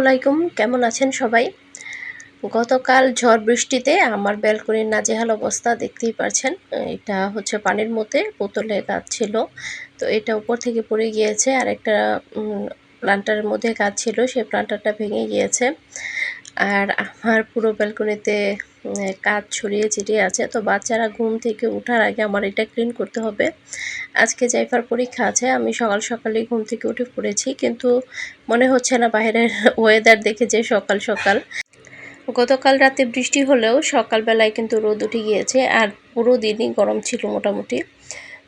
আলাইকুম, কেমন আছেন সবাই? গতকাল ঝড় বৃষ্টিতে আমার ব্যালকনির নাজেহাল অবস্থা দেখতেই পারছেন। এটা হচ্ছে পানির মধ্যে বোতলে গাছ ছিল, তো এটা উপর থেকে পড়ে গিয়েছে। আর একটা প্লান্টারের মধ্যে গাছ ছিল, সেই প্লান্টারটা ভেঙে গিয়েছে। আর আমার পুরো ব্যালকনিতে কাজ ছড়িয়ে ছিটিয়ে আছে। তো বাচ্চারা ঘুম থেকে ওঠার আগে আমার এটা ক্লিন করতে হবে। আজকে জাইফার পরীক্ষা আছে, আমি সকাল সকালে ঘুম থেকে উঠে পড়েছি, কিন্তু মনে হচ্ছে না বাইরের ওয়েদার দেখে যে সকাল সকাল। গতকাল রাতে বৃষ্টি হলেও সকালবেলায় কিন্তু রোদ উঠে গিয়েছে, আর পুরো দিনই গরম ছিল মোটামুটি।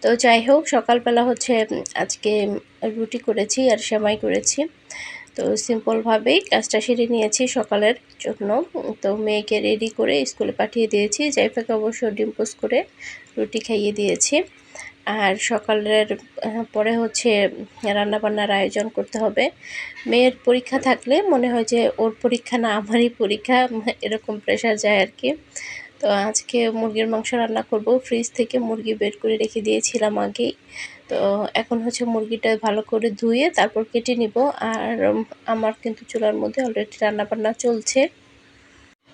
তো যাই হোক, সকালবেলা হচ্ছে আজকে রুটি করেছি আর সেমাই করেছি। তো সিম্পলভাবেই কাজটা সেরে নিয়েছি সকালের জন্য। তো মেয়েকে রেডি করে স্কুলে পাঠিয়ে দিয়েছি। জাইফাকে অবশ্য ডিম্পোজ করে রুটি খাইয়ে দিয়েছি। আর সকালের পরে হচ্ছে রান্নাবান্নার আয়োজন করতে হবে। মেয়ের পরীক্ষা থাকলে মনে হয় যে ওর পরীক্ষা না আমারই পরীক্ষা, এরকম প্রেশার যায় আর কি। তো আজকে মুরগির মাংস রান্না করব। ফ্রিজ থেকে মুরগি বের করে রেখে দিয়েছিলাম আগেই। তো এখন হচ্ছে মুরগিটা ভালো করে ধুয়ে তারপর কেটে নিব। আর আমার কিন্তু চুলার মধ্যে অলরেডি রান্নাবান্না চলছে।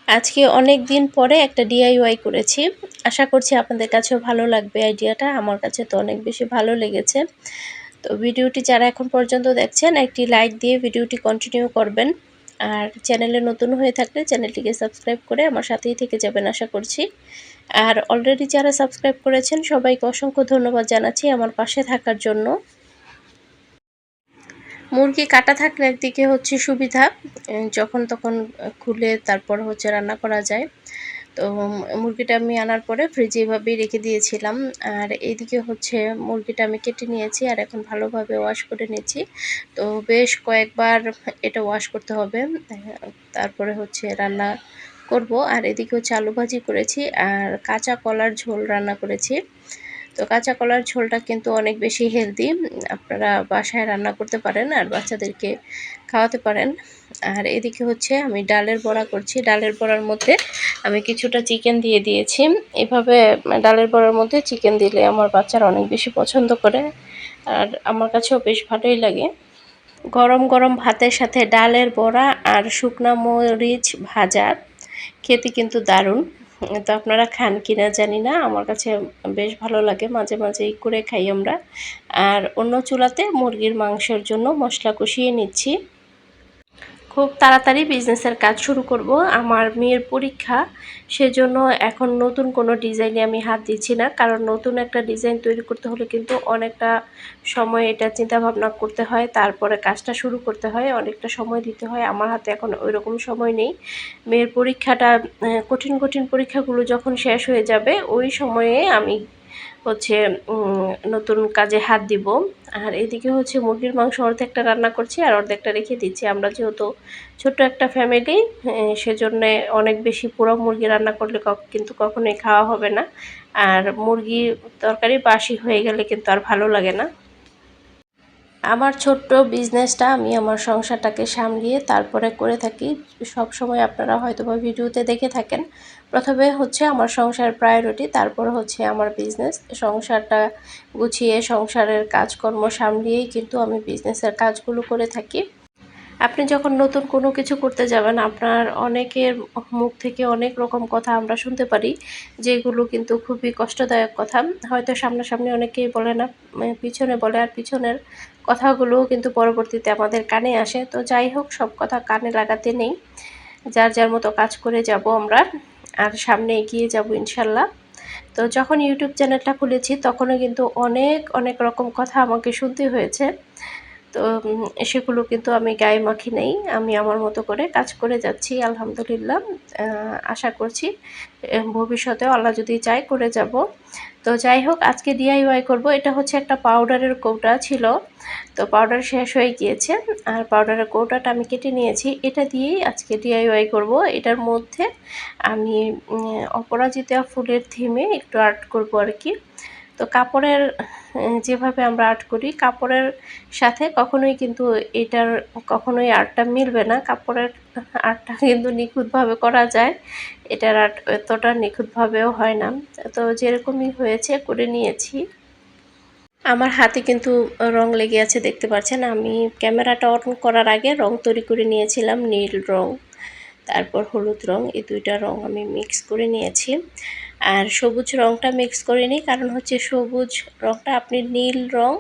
আজকে অনেক দিন পরে একটা ডিআইওয়াই করেছি। আশা করছি আপনাদের কাছেও ভালো লাগবে আইডিয়াটা। আমার কাছে তো অনেক বেশি ভালো লেগেছে। তো ভিডিওটি যারা এখন পর্যন্ত দেখছেন, একটি লাইক দিয়ে ভিডিওটি কন্টিনিউ করবেন। আর চ্যানেলে নতুন হয়ে থাকলে চ্যানেলটিকে সাবস্ক্রাইব করে আমার সাথেই থেকে যাবেন আশা করছি। আর অলরেডি যারা সাবস্ক্রাইব করেছেন, সবাইকে অসংখ্য ধন্যবাদ জানাচ্ছি আমার পাশে থাকার জন্য। মুরগি কাটা থাকলে একদিকে হচ্ছে সুবিধা যখন তখন খুলে তারপর হচ্ছে রান্না করা যায়। তো মুরগিটা আমি আনার পরে ফ্রিজে এভাবেই রেখে দিয়েছিলাম। আর এইদিকে হচ্ছে মুরগিটা আমি কেটে নিয়েছি আর এখন ভালোভাবে ওয়াশ করে নিয়েছি তো বেশ কয়েকবার এটা ওয়াশ করতে হবে। তারপরে হচ্ছে রান্না করব। আর এদিকে হচ্ছে আলু ভাজি করেছি আর কাঁচা কলার ঝোল রান্না করেছি। তো কাঁচা কলার ঝোলটা কিন্তু অনেক বেশি হেলদি আপনারা বাসায় রান্না করতে পারেন আর বাচ্চাদেরকে খাওয়াতে পারেন। আর এদিকে হচ্ছে আমি ডালের বড়া করছি। ডালের বড়ার মধ্যে আমি কিছুটা চিকেন দিয়ে দিয়েছি। এভাবে ডালের বড়ার মধ্যে চিকেন দিলে আমার বাচ্চারা অনেক বেশি পছন্দ করে আর আমার কাছেও বেশ ভালোই লাগে। গরম গরম ভাতের সাথে ডালের বড়া আর শুকনা মরিচ ভাজা খেতে কিন্তু দারুণ। তো আপনারা খান কিনা জানি না, আমার কাছে বেশ ভালো লাগে, মাঝে মাঝেই করে খাই আমরা। আর অন্য চুলাতে মুরগির মাংসের জন্য মশলা কষিয়ে নিচ্ছি। খুব তাড়াতাড়ি বিজনেসের কাজ শুরু করব। আমার মেয়ের পরীক্ষা, সেজন্য এখন নতুন কোনো ডিজাইনে আমি হাত দিচ্ছি না। কারণ নতুন একটা ডিজাইন তৈরি করতে হলে কিন্তু অনেকটা সময় এটা চিন্তা ভাবনা করতে হয়, তারপরে কাজটা শুরু করতে হয়, অনেকটা সময় দিতে হয়। আমার হাতে এখন ওই রকম সময় নেই। মেয়ের পরীক্ষাটা কঠিন কঠিন পরীক্ষাগুলো যখন শেষ হয়ে যাবে, ওই সময়ে আমি হচ্ছে নতুন কাজে হাত দিব। আর এদিকে হচ্ছে মুরগির মাংস অর্ধেকটা রান্না করছি আর অর্ধেকটা রেখে দিচ্ছি। আমরা যেহেতু ছোট্ট একটা ফ্যামিলি সেজন্যে অনেক বেশি পুরো মুরগি রান্না করলে কিন্তু কখনোই খাওয়া হবে না। আর মুরগি তরকারি বাসি হয়ে গেলে কিন্তু আর ভালো লাগে না। আমার ছোট্ট বিজনেসটা আমি আমার সংসারটাকে সামলিয়ে তারপরে করে থাকি। সব সময় আপনারা হয়তো বা ভিডিওতে দেখে থাকেন। প্রথমে হচ্ছে আমার সংসার প্রায়োরিটি তারপর হচ্ছে আমার বিজনেস সংসারটা গুছিয়ে সংসারের কাজকর্ম সামলিয়েই কিন্তু আমি বিজনেসের কাজগুলো করে থাকি। আপনি যখন নতুন কোনো কিছু করতে যাবেন, আপনার অনেকের মুখ থেকে অনেক রকম কথা আমরা শুনতে পারি, যেগুলো কিন্তু খুবই কষ্টদায়ক কথা। হয়তো সামনাসামনি অনেকেই বলে না, পিছনে বলে আর পিছনের কথাগুলোও কিন্তু পরবর্তীতে আমাদের কানে আসে। তো যাই হোক, সব কথা কানে লাগাতে নেই। যার যার মতো কাজ করে যাব আমরা, আর সামনে এগিয়ে যাব ইনশাল্লাহ। তো যখন ইউটিউব চ্যানেলটা খুলেছি, তখনও কিন্তু অনেক অনেক রকম কথা আমাকে শুনতে হয়েছে। তো সেগুলো কিন্তু আমি গায়ে মাখি নেই। আমি আমার মতো করে কাজ করে যাচ্ছি, আলহামদুলিল্লাহ। আশা করছি ভবিষ্যতেও আল্লাহ যদি চাই করে যাব। তো যাই হোক, আজকে ডিআইওয়াই করব। এটা হচ্ছে একটা পাউডারের কৌটা ছিল। তো পাউডার শেষ হয়ে গিয়েছে। আর পাউডারের কৌটাটা আমি কেটে নিয়েছি। এটা দিয়েই আজকে ডিআইওয়াই করব। এটার মধ্যে আমি অপরাজিতা ফুলের থিমে একটু আর্ট করব আর কি। তো কাপড়ের যেভাবে আমরা আর্ট করি, কাপড়ের সাথে কখনোই কিন্তু এটার, কখনোই আর্টটা মিলবে না। কাপড়ের আর্টটা কিন্তু নিখুঁতভাবে করা যায়। এটার আর্ট এতটা নিখুঁতভাবেও হয় না। তো যেরকমই হয়েছে, করে নিয়েছি। আমার হাতে কিন্তু রং লেগে আছে, দেখতে পাচ্ছেন? আমি ক্যামেরাটা অন করার আগে রং তৈরি করে নিয়েছিলাম, নীল রং, তারপর হলুদ রং, এই দুইটা রং আমি মিক্স করে নিয়েছি। আর সবুজ রংটা মিক্স করে নিই, কারণ হচ্ছে সবুজ রংটা আপনি নীল রং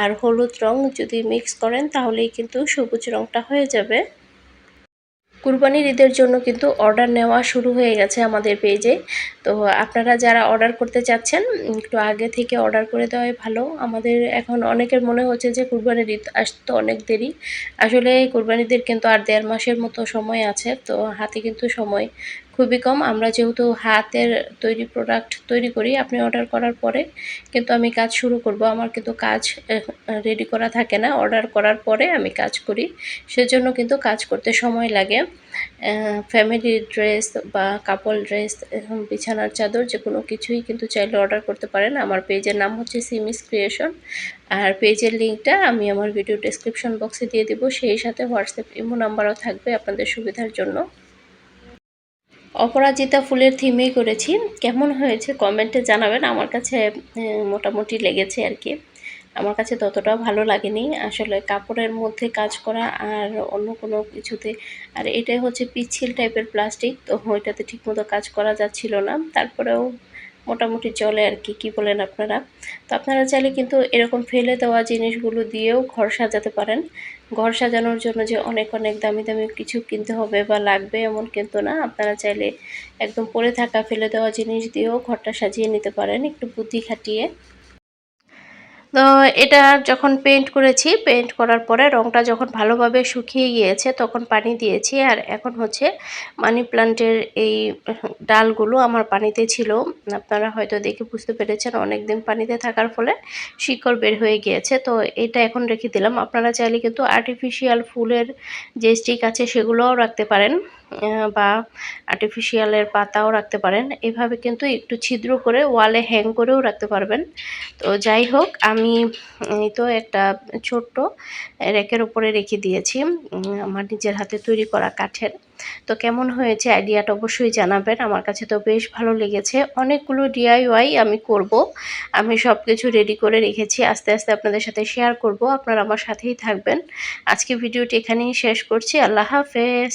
আর হলুদ রং যদি মিক্স করেন তাহলেই কিন্তু সবুজ রংটা হয়ে যাবে। কুরবানির ঈদের জন্য কিন্তু অর্ডার নেওয়া শুরু হয়ে গেছে আমাদের পেজে তো আপনারা যারা অর্ডার করতে চাচ্ছেন, একটু আগে থেকে অর্ডার করে দেওয়াই ভালো। আমাদের এখন অনেকের মনে হচ্ছে যে কুরবানির ঈদ আসতে অনেক দেরি। আসলে কুরবানিদের কিন্তু আর দেড় মাসের মতো সময় আছে, তো হাতে কিন্তু সময় খুবই কম। আমরা যেহেতু হাতের তৈরি প্রোডাক্ট তৈরি করি, আপনি অর্ডার করার পরে কিন্তু আমি কাজ শুরু করব। আমার কিন্তু কাজ রেডি করা থাকে না। অর্ডার করার পরে আমি কাজ করি। সেজন্য কিন্তু কাজ করতে সময় লাগে। ফ্যামিলি ড্রেস বা কাপল ড্রেস বিছানার চাদর যে কোনো কিছুই কিন্তু চাইলে অর্ডার করতে পারেন। আমার পেজের নাম হচ্ছে সিমিস ক্রিয়েশন আর পেজের লিঙ্কটা আমি আমার ভিডিও ডেসক্রিপশন বক্সে দিয়ে দিব। সেই সাথে হোয়াটসঅ্যাপ ইমো নাম্বারও থাকবে আপনাদের সুবিধার জন্য। অপরাজিতা ফুলের থিমেই করেছি। কেমন হয়েছে কমেন্টে জানাবেন। আমার কাছে মোটামুটি লেগেছে আর কি। আমার কাছে ততটাও ভালো লাগেনি। আসলে কাপড়ের মধ্যে কাজ করা আর অন্য কোনো কিছুতে, আর এটাই হচ্ছে পিচ্ছিল টাইপের প্লাস্টিক তো ওইটাতে ঠিকমতো কাজ করা যাচ্ছিল না। তারপরেও মোটামুটি চলে আর কি, কী বলেন আপনারা? তো আপনারা চাইলে কিন্তু এরকম ফেলে দেওয়া জিনিসগুলো দিয়েও ঘর সাজাতে পারেন। ঘর সাজানোর জন্য যে অনেক অনেক দামি দামি কিছু কিনতে হবে বা লাগবে এমন কিন্তু না। আপনারা চাইলে একদম পড়ে থাকা ফেলে দেওয়া জিনিস দিয়েও ঘরটা সাজিয়ে নিতে পারেন, একটু বুদ্ধি খাটিয়ে। তো এটা যখন পেন্ট করেছি পেন্ট করার পরে রংটা যখন ভালোভাবে শুকিয়ে গিয়েছে, তখন পানি দিয়েছি। আর এখন হচ্ছে মানি প্লান্টের এই ডালগুলো আমার পানিতে ছিল। আপনারা হয়তো দেখে বুঝতে পেরেছেন অনেক দিন পানিতে থাকার ফলে শিকড় বের হয়ে গিয়েছে। তো এটা এখন রেখে দিলাম। আপনারা চাইলে কিন্তু আর্টিফিশিয়াল ফুলের যে স্টিক আছে, সেগুলোও রাখতে পারেন। বা আর্টিফিশিয়ালের পাতাও রাখতে পারেন। এভাবে কিন্তু একটু ছিদ্র করে ওয়ালে হ্যাং করেও রাখতে পারবেন। তো যাই হোক, আমি তো একটা ছোট্ট র্যাকের উপরে রেখে দিয়েছি। আমার নিজের হাতে তৈরি করা কাঠের। তো কেমন হয়েছে আইডিয়াটা অবশ্যই জানাবেন। আমার কাছে তো বেশ ভালো লেগেছে। অনেকগুলো ডিআইওয়াই আমি করব। আমি সব কিছু রেডি করে রেখেছি। আস্তে আস্তে আপনাদের সাথে শেয়ার করব। আপনারা আমার সাথেই থাকবেন। আজকে ভিডিওটি এখানেই শেষ করছি। আল্লাহ হাফেজ।